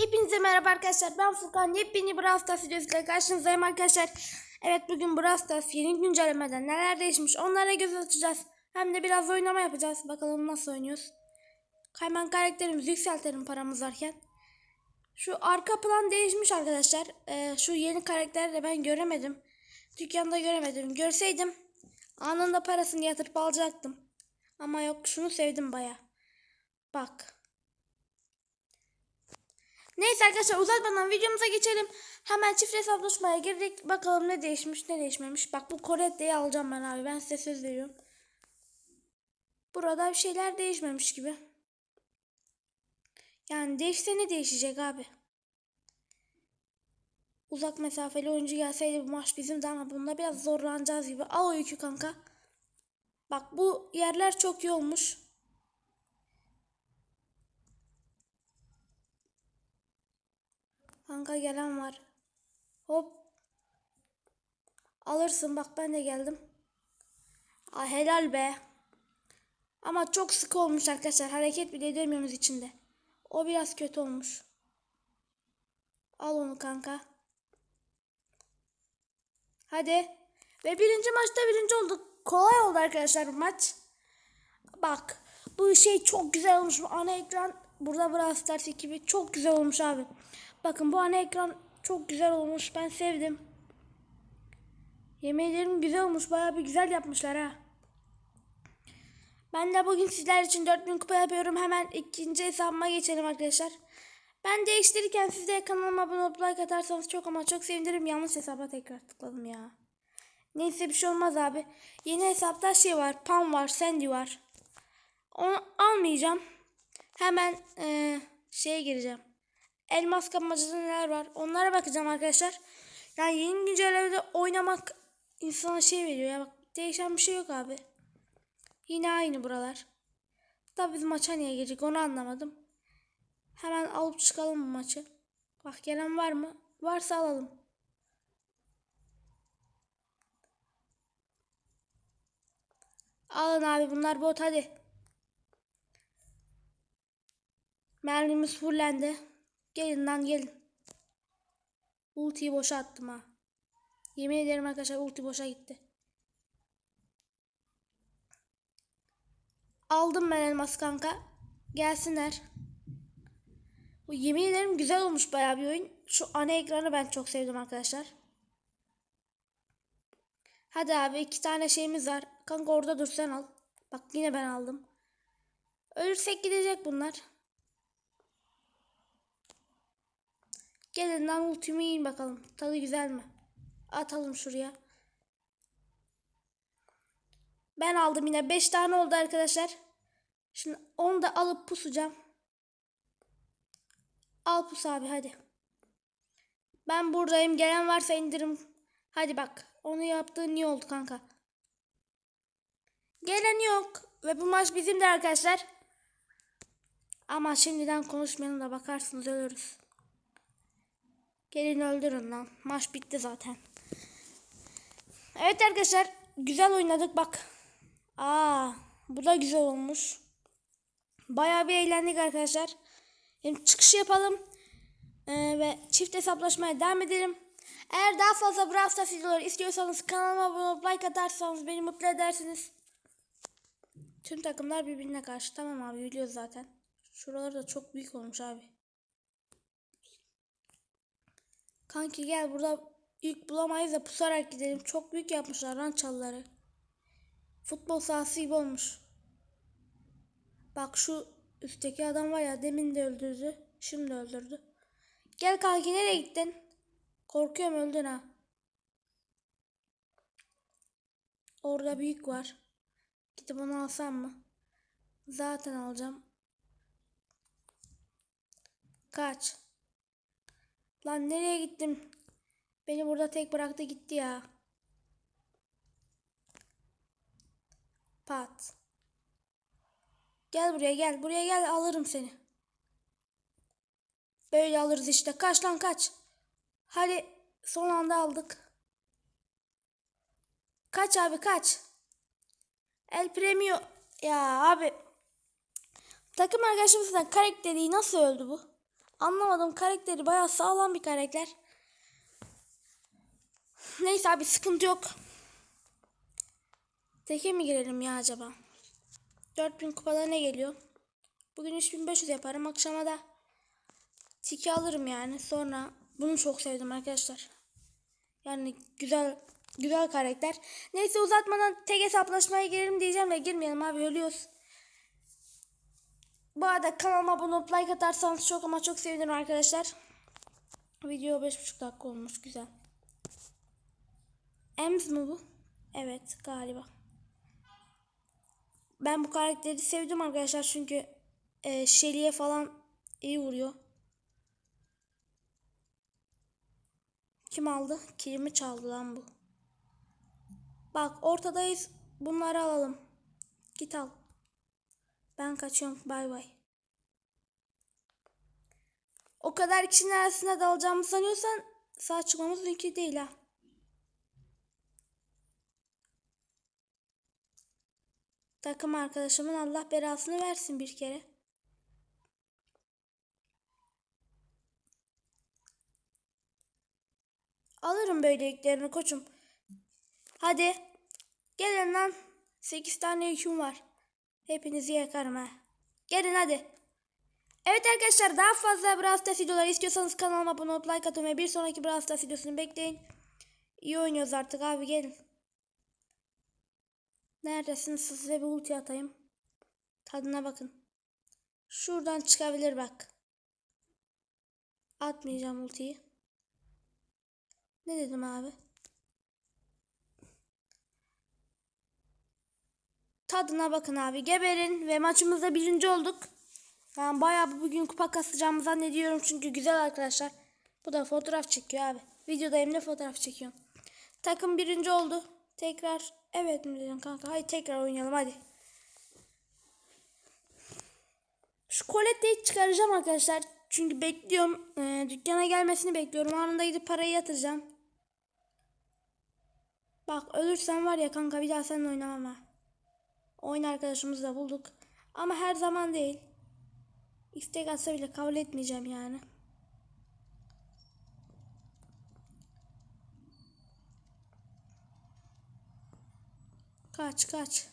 Hepinize merhaba arkadaşlar. Ben Furkan. Yepyeni Brawl Stars videosuyla karşınızdayım arkadaşlar. Evet bugün Brawl Stars yeni güncellemeden neler değişmiş onlara göz atacağız. Hem de biraz oynama yapacağız. Bakalım nasıl oynuyoruz. Hemen karakterimizi yükseltelim paramız varken. Şu arka plan değişmiş arkadaşlar. Ee, şu yeni karakteri de ben göremedim. Dükkanda göremedim. Görseydim anında parasını yatırıp alacaktım. Ama yok şunu sevdim baya. Bak. Neyse arkadaşlar uzatmadan videomuza geçelim. Hemen çift hesaplaşmaya girdik. Bakalım ne değişmiş ne değişmemiş. Bak bu Corette'yi alacağım ben abi. Ben size söz veriyorum. Burada bir şeyler değişmemiş gibi. Yani değişse ne değişecek abi? Uzak mesafeli oyuncu gelseydi bu maç bizim de ama bunda biraz zorlanacağız gibi. Al o yükü kanka. Bak bu yerler çok iyi olmuş. Kanka gelen var. Hop. Alırsın bak ben de geldim. Aa, helal be. Ama çok sık olmuş arkadaşlar. Hareket bile edemiyoruz içinde. O biraz kötü olmuş. Al onu kanka. Hadi. Ve birinci maçta birinci olduk. Kolay oldu arkadaşlar bu maç. Bak. Bu şey çok güzel olmuş. Bu ana ekran burada Brawl Stars ekibi çok güzel olmuş abi. Bakın bu ana ekran çok güzel olmuş. Ben sevdim. Yemeğlerim güzel olmuş. Bayağı bir güzel yapmışlar ha. Ben de bugün sizler için 4000 kupa yapıyorum. Hemen ikinci hesabıma geçelim arkadaşlar. Ben değiştirirken siz de kanalıma abone olup like atarsanız çok ama çok sevinirim. Yanlış hesaba tekrar tıkladım ya. Neyse bir şey olmaz abi. Yeni hesapta şey var. Pam var. Sandy var. Onu almayacağım. Hemen eee, şeye gireceğim. Elmas kapmacada neler var. Onlara bakacağım arkadaşlar. Yani yeni güncellemede oynamak insana şey veriyor ya. Bak değişen bir şey yok abi. Yine aynı buralar. Tabi biz maça niye girecek onu anlamadım. Hemen alıp çıkalım bu maçı. Bak gelen var mı? Varsa alalım. Alın abi bunlar bot hadi. Mermimiz fullendi. Gelin lan gelin. Ultiyi boşa attım ha. Yemin ederim arkadaşlar ulti boşa gitti. Aldım ben elmas kanka. Gelsinler. Bu yemin ederim güzel olmuş bayağı bir oyun. Şu ana ekranı ben çok sevdim arkadaşlar. Hadi abi iki tane şeyimiz var. Kanka orada dur sen al. Bak yine ben aldım. Ölürsek gidecek bunlar. Gelin lan ultimi yiyin bakalım. Tadı güzel mi? Atalım şuraya. Ben aldım yine 5 tane oldu arkadaşlar. Şimdi onu da alıp pusacağım. Al pus abi hadi. Ben buradayım. Gelen varsa indirim. Hadi bak. Onu yaptığın iyi oldu kanka. Gelen yok. Ve bu maç bizim de arkadaşlar. Ama şimdiden konuşmayalım da bakarsınız ölürüz. Gelin öldürün lan. Maç bitti zaten. Evet arkadaşlar. Güzel oynadık bak. Aa, bu da güzel olmuş. Bayağı bir eğlendik arkadaşlar. Şimdi çıkış yapalım. Ee, ve çift hesaplaşmaya devam edelim. Eğer daha fazla Brawl Stars videoları istiyorsanız kanalıma abone olup like atarsanız beni mutlu edersiniz. Tüm takımlar birbirine karşı. Tamam abi biliyoruz zaten. Şuralar da çok büyük olmuş abi. Kanki gel burada yük bulamayız da pusarak gidelim. Çok büyük yapmışlar lan. Futbol sahası gibi olmuş. Bak şu üstteki adam var ya demin de öldürdü. Şimdi öldürdü. Gel kanki nereye gittin? Korkuyorum öldün ha. Orada büyük var. Gidip onu alsam mı? Zaten alacağım. Kaç. Lan nereye gittim? Beni burada tek bıraktı gitti ya. Pat. Gel buraya gel. Buraya gel alırım seni. Böyle alırız işte. Kaç lan kaç. Hadi son anda aldık. Kaç abi kaç. El Premio. Ya abi. Takım arkadaşımızdan karakteri nasıl öldü bu? Anlamadım karakteri bayağı sağlam bir karakter. Neyse abi sıkıntı yok. Teke mi girelim ya acaba? 4000 kupada ne geliyor? Bugün 3500 yaparım. Akşama da tiki alırım yani. Sonra bunu çok sevdim arkadaşlar. Yani güzel güzel karakter. Neyse uzatmadan tek hesaplaşmaya girelim diyeceğim de girmeyelim abi ölüyoruz. Bu arada kanalıma abone olup like atarsanız çok ama çok sevinirim arkadaşlar. Video 5,5 dakika olmuş güzel. Ems mi bu? Evet galiba. Ben bu karakteri sevdim arkadaşlar çünkü e, Shelly'e falan iyi vuruyor. Kim aldı? Kilimi çaldı lan bu. Bak ortadayız. Bunları alalım. Git al. Ben kaçıyorum. Bay bay. O kadar kişinin arasında dalacağımı sanıyorsan sağ çıkmamız mümkün değil ha. Takım arkadaşımın Allah belasını versin bir kere. Alırım böyleliklerini koçum. Hadi. Gelin lan. 8 tane yüküm var. Hepinizi yakarım ha. Gelin hadi. Evet arkadaşlar daha fazla Brawl Stars videoları istiyorsanız kanalıma abone olup like ve bir sonraki Brawl Stars videosunu bekleyin. İyi oynuyoruz artık abi gelin. Neredesiniz size bir ulti atayım. Tadına bakın. Şuradan çıkabilir bak. Atmayacağım ultiyi. Ne dedim abi? Tadına bakın abi. Geberin ve maçımızda birinci olduk. Yani bayağı bugün kupa kasacağımı zannediyorum çünkü güzel arkadaşlar. Bu da fotoğraf çekiyor abi. Videodayım ne fotoğraf çekiyorum. Takım birinci oldu. Tekrar evet mi dedim kanka? Haydi tekrar oynayalım hadi. Şu koletteyi çıkaracağım arkadaşlar. Çünkü bekliyorum. Ee, dükkana gelmesini bekliyorum. Anında gidip parayı yatıracağım. Bak ölürsem var ya kanka bir daha seninle oynamam ha. Oyun arkadaşımızı da bulduk. Ama her zaman değil. İstek atsa bile kabul etmeyeceğim yani. Kaç kaç.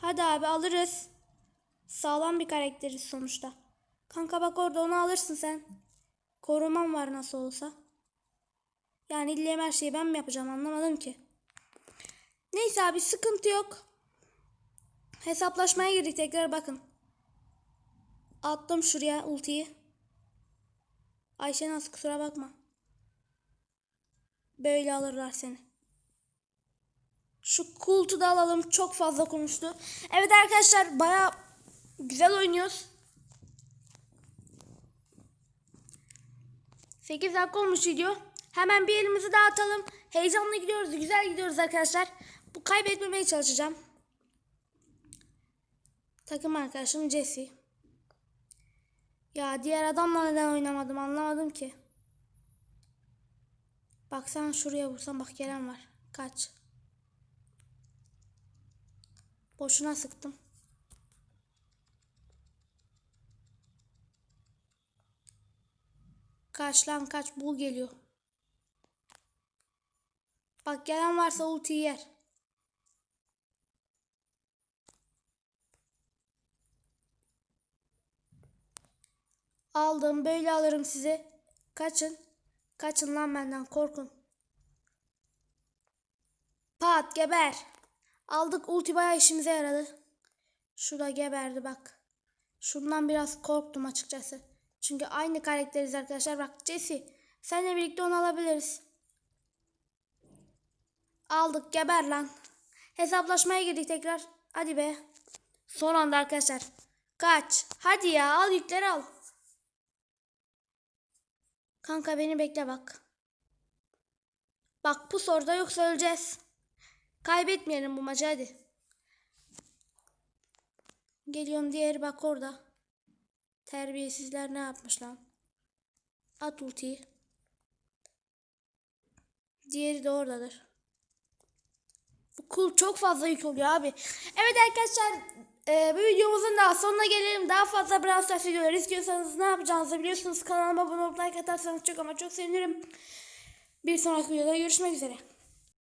Hadi abi alırız. Sağlam bir karakteriz sonuçta. Kanka bak orada onu alırsın sen. Korumam var nasıl olsa. Yani illa her şeyi ben mi yapacağım anlamadım ki. Neyse abi sıkıntı yok. Hesaplaşmaya girdik tekrar bakın. Attım şuraya ultiyi. Ayşe nasıl kusura bakma. Böyle alırlar seni. Şu kultu da alalım. Çok fazla konuştu. Evet arkadaşlar baya güzel oynuyoruz. 8 dakika olmuş video. Hemen bir elimizi dağıtalım. Heyecanlı gidiyoruz. Güzel gidiyoruz arkadaşlar. Bu kaybetmemeye çalışacağım. Takım arkadaşım Jesse. Ya diğer adamla neden oynamadım anlamadım ki. Bak sen şuraya vursan bak gelen var. Kaç. Boşuna sıktım. Kaç lan kaç bul geliyor. Bak gelen varsa ulti yer. Aldım böyle alırım size. Kaçın. Kaçın lan benden korkun. Pat geber. Aldık ulti bayağı işimize yaradı. Şu da geberdi bak. Şundan biraz korktum açıkçası. Çünkü aynı karakteriz arkadaşlar. Bak Jesse. Seninle birlikte onu alabiliriz. Aldık geber lan. Hesaplaşmaya girdik tekrar. Hadi be. Son anda arkadaşlar. Kaç. Hadi ya al yükleri al. Kanka beni bekle bak. Bak pus orada yoksa öleceğiz. Kaybetmeyelim bu maçı hadi. Geliyorum diğeri bak orada. Terbiyesizler ne yapmış lan? At ultiyi. Diğeri de oradadır. Bu kul çok fazla yük oluyor abi. Evet arkadaşlar e, bu videomuzun daha sonuna gelelim. Daha fazla Brawl Stars videoları istiyorsanız ne yapacağınızı biliyorsunuz. Kanalıma abone olup like atarsanız çok ama çok sevinirim. Bir sonraki videoda görüşmek üzere.